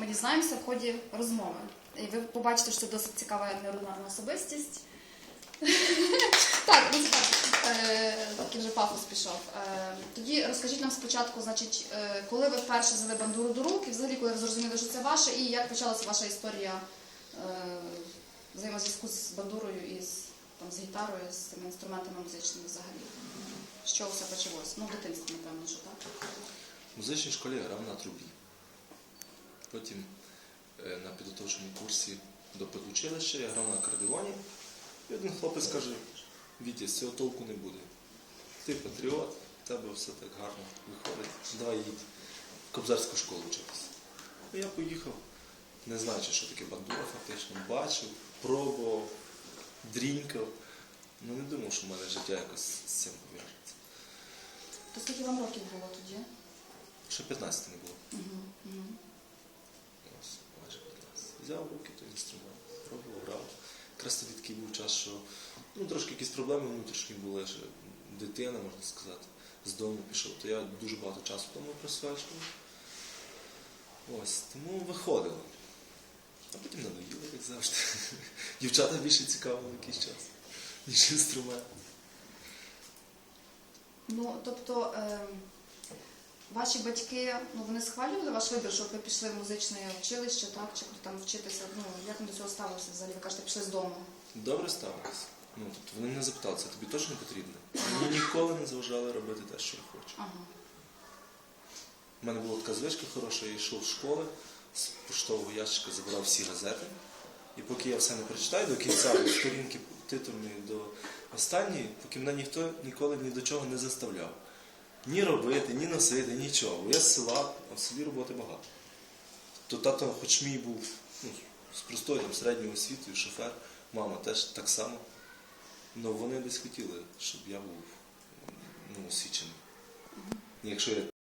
ми дізнаємося в ході розмови. І ви побачите, що це досить цікава неординарна особистість. Так, ну так, е, такий вже пафос пішов. Е, Тоді розкажіть нам спочатку, значить, е, коли ви вперше взяли бандуру до рук, і взагалі коли ви зрозуміли, що це ваше, і як почалася ваша історія взаємозв'язку з бандурою і з, гітарою, з цими інструментами музичними взагалі? Чого все почалось? Ну, в дитинстві, напевно, що так. В музичній школі я грав на трубі. Потім е, на підготовчому курсі до педучилища я грав на акордеоні. І один хлопець каже, Вітя, з цього толку не буде. Ти патріот, в тебе все так гарно виходить. Давай їдь в Кобзарську школу вчитися. Я поїхав, не знаючи, що таке бандура, фактично, бачив, пробував, дрінькав. Ну не думав, що в мене життя якось з цим пов'яжеться. То скільки вам років було тоді? Ще 15 не було. Угу, угу. Ось, майже 15. Взяв руки той інструмент, пробував, грав. Якраз тоді такий був час, що ну, трошки якісь проблеми внутрішні були, що дитина, можна сказати, з дому пішов, то я дуже багато часу тому присвячував. Ось, тому виходило. А потім надоїло, як завжди. Дівчата більше цікавили якийсь час, ніж інструмент. Ну, тобто, е, ваші батьки, ну, вони схвалювали ваш вибір, щоб ви пішли в музичне училище, так, чи там вчитися, ну, як вони до цього ставилися взагалі? Ви кажете, пішли з дому. Добре ставилися. Ну, тобто вони мене запитали, це тобі точно потрібно? Мені ніколи не заважали робити те, що я хочу. Ага. У мене була така звичка хороша, я йшов з школи, з поштового ящика забирав всі газети. І поки я все не прочитаю до кінця, від сторінки титульної до останньої, поки мене ніхто ніколи ні до чого не заставляв. Ні робити, ні носити, нічого. Я з села, а в селі роботи багато. То тато, хоч мій був ну, з простою середньою освітою, шофер, мама теж так само. Ну вони десь хотіли, щоб я був ну, освічений. Якщо я